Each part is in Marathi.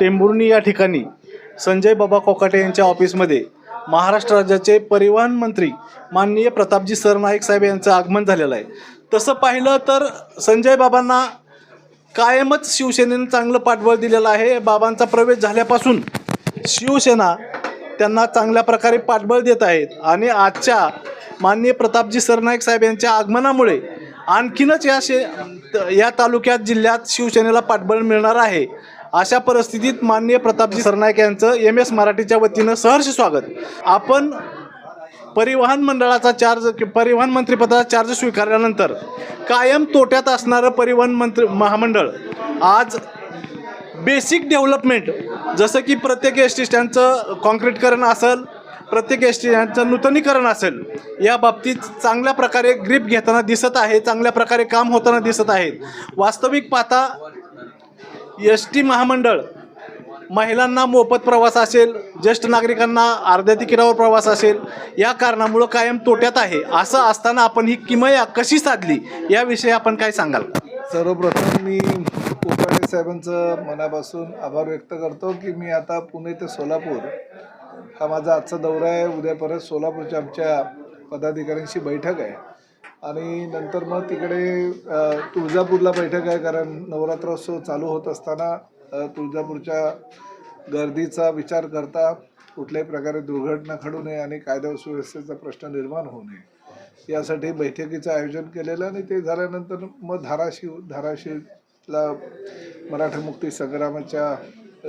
टेंभुर्णी या ठिकाणी संजय बाबा कोकाटे यांच्या ऑफिसमध्ये महाराष्ट्र राज्याचे परिवहन मंत्री माननीय प्रतापजी सरनाईक साहेब यांचं आगमन झालेलं आहे. तसं पाहिलं तर संजय बाबांना कायमच शिवसेनेनं चांगलं पाठबळ दिलेलं आहे. बाबांचा प्रवेश झाल्यापासून शिवसेना त्यांना चांगल्या प्रकारे पाठबळ देत आहेत. आणि आजच्या माननीय प्रतापजी सरनाईक साहेब यांच्या आगमनामुळे आणखीनच या शे या तालुक्यात जिल्ह्यात शिवसेनेला पाठबळ मिळणार आहे. अशा परिस्थितीत माननीय प्रतापजी सरनाईक यांचं एम एस मराठीच्या वतीनं सहर्ष स्वागत. आपण परिवहन मंडळाचा चार्ज परिवहन मंत्रिपदाचा चार्ज स्वीकारल्यानंतर कायम तोट्यात असणारं परिवहन मंत्री महामंडळ आज बेसिक डेव्हलपमेंट जसं की प्रत्येक एस टी स्टँडचं कॉन्क्रीटकरण असेल प्रत्येक एस टी स्टँडचं नूतनीकरण असेल या बाबतीत चांगल्या प्रकारे ग्रीप घेताना दिसत आहे चांगल्या प्रकारे काम होताना दिसत आहे. वास्तविक पाहता एस टी महामंडळ महिलांना मोफत प्रवास असेल ज्येष्ठ नागरिकांना अर्ध्या तिकिटावर प्रवास असेल या कारणामुळं कायम तोट्यात आहे. असं असताना आपण ही किमया कशी साधली? याविषयी आपण काय सांगाल? सर्वप्रथम मी कोकाटे साहेबांचं मनापासून आभार व्यक्त करतो की मी आता पुणे ते सोलापूर हा माझा आजचा दौरा आहे. उद्या परत सोलापूरच्या आमच्या पदाधिकाऱ्यांशी बैठक आहे. आणि नंतर मग तिकडे तुळजापूरला बैठक आहे कारण नवरात्रोत्सव चालू होत असताना तुळजापूरच्या गर्दीचा विचार करता कुठल्याही प्रकारे दुर्घटना घडू नये आणि कायदा सुव्यवस्थेचा प्रश्न निर्माण होऊ नये. यासाठी बैठकीचं आयोजन केलेलं आणि ते झाल्यानंतर मग धाराशिव धाराशिवला मराठा मुक्ती संग्रामाच्या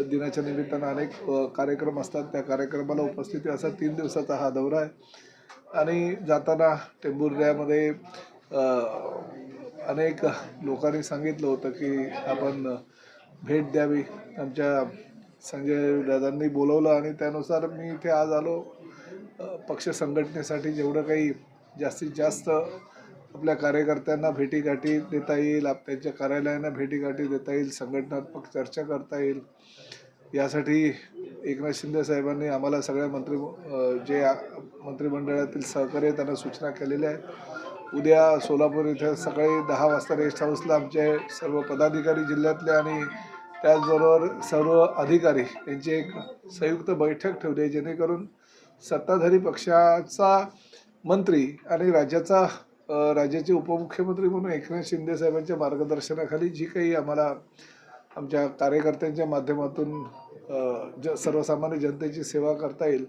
दिनाच्या निमित्तानं अनेक कार्यक्रम असतात. त्या कार्यक्रमाला उपस्थिती असा तीन दिवसाचा हा दौरा आहे. आणि जाताना टेंबुर्ड्यामध्ये अनेक लोकांनी सांगितलं होतं की आपण भेट द्यावी. आमच्या संजय दादांनी बोलवलं आणि त्यानुसार मी इथे आज आलो. पक्ष संघटनेसाठी जेवढं काही जास्तीत जास्त आपल्या कार्यकर्त्यांना भेटीगाठी देता येईल आप त्यांच्या कार्यालयांना भेटीगाठी देता येईल संघटनात्मक चर्चा करता येईल यासाठी एकनाथ शिंदे साहेबांनी आम्हाला सगळ्या मंत्री जे मंत्रिमंडळातील सहकार्य त्यांना सूचना केलेल्या आहेत. उद्या सोलापूर इथे सकाळी दहा वाजता रेस्ट हाऊसला आमचे सर्व पदाधिकारी जिल्ह्यातले आणि त्याचबरोबर सर्व अधिकारी यांची एक संयुक्त बैठक ठेवली आहे जेणेकरून सत्ताधारी पक्षाचा मंत्री आणि राज्याचा राज्याचे उपमुख्यमंत्री म्हणून एकनाथ शिंदे साहेबांच्या मार्गदर्शनाखाली जी काही आम्हाला आमच्या कार्यकर्त्यांच्या माध्यमातून ज सर्वसामान्य जनतेची सेवा करता येईल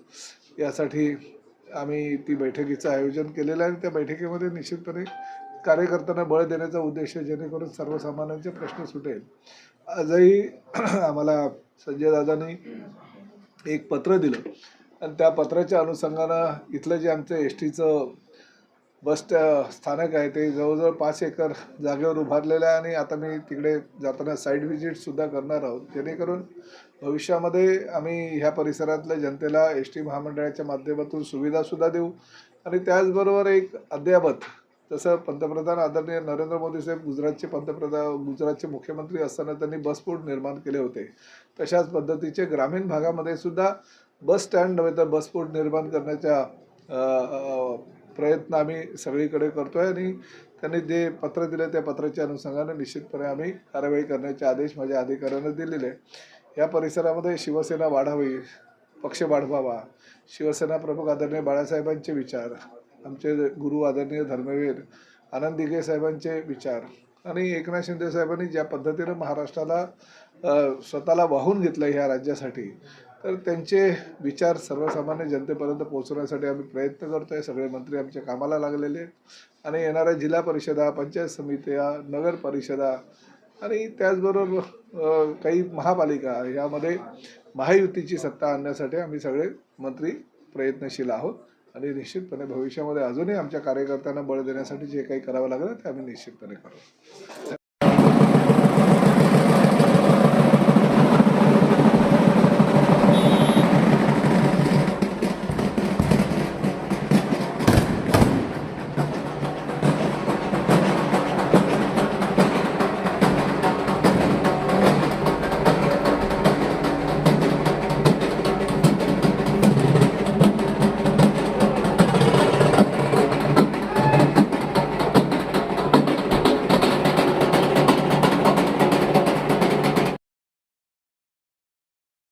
यासाठी आम्ही ती बैठकीचं आयोजन केलेलं आहे. आणि त्या बैठकीमध्ये निश्चितपणे कार्यकर्त्यांना बळ देण्याचा उद्देश आहे जेणेकरून सर्वसामान्यांचे प्रश्न सुटेल. आजही आम्हाला संजय दादांनी एक पत्र दिलं. आणि त्या पत्राच्या अनुषंगानं इथलं जे आमचं एस टीचं बस स्थानक आहे ते जवळजवळ पाच एकर जागेवर उभारलेलं आहे आणि आता मी तिकडे जाताना साईड व्हिजिटसुद्धा करणार आहोत. जेणेकरून भविष्यामध्ये आम्ही ह्या परिसरातल्या जनतेला एस टी महामंडळाच्या माध्यमातून सुविधासुद्धा देऊ. आणि त्याचबरोबर एक अद्ययावत जसं पंतप्रधान आदरणीय नरेंद्र मोदी साहेब गुजरातचे पंतप्रधान गुजरातचे मुख्यमंत्री असताना त्यांनी बसपोर्ट निर्माण केले होते. तशाच पद्धतीचे ग्रामीण भागामध्ये सुद्धा बस स्टँड नव्हे तर बसपोर्ट निर्माण करण्याच्या प्रयत्न आम्ही सगळीकडे करतो आहे आणि त्यांनी जे पत्र दिलं त्या पत्राच्या अनुषंगाने निश्चितपणे आम्ही कारवाई करण्याचे आदेश माझ्या अधिकाऱ्यांना दिलेले आहे. या परिसरामध्ये शिवसेना वाढावी पक्ष वाढवावा शिवसेना प्रमुख आदरणीय बाळासाहेबांचे विचार आमचे गुरु आदरणीय धर्मवीर आनंद दिघे साहेबांचे विचार आणि एकनाथ शिंदे साहेबांनी ज्या पद्धतीनं महाराष्ट्राला स्वतःला वाहून घेतलं ह्या राज्यासाठी तर त्यांचे विचार सर्वसामान्य जनतेपर्यंत पोहोचवण्यासाठी आम्ही प्रयत्न करतो आहे सगळे मंत्री आमच्या कामाला लागलेले आहेत. आणि येणाऱ्या जिल्हा परिषदा पंचायत समित्या नगर परिषदा आणि त्याचबरोबर काही महापालिका यामध्ये महायुतीची सत्ता आणण्यासाठी आम्ही सगळे मंत्री प्रयत्नशील आहोत. आणि निश्चितपणे भविष्यामध्ये अजूनही आमच्या कार्यकर्त्यांना बळ देण्यासाठी जे काही करावं लागलं ते आम्ही निश्चितपणे करू.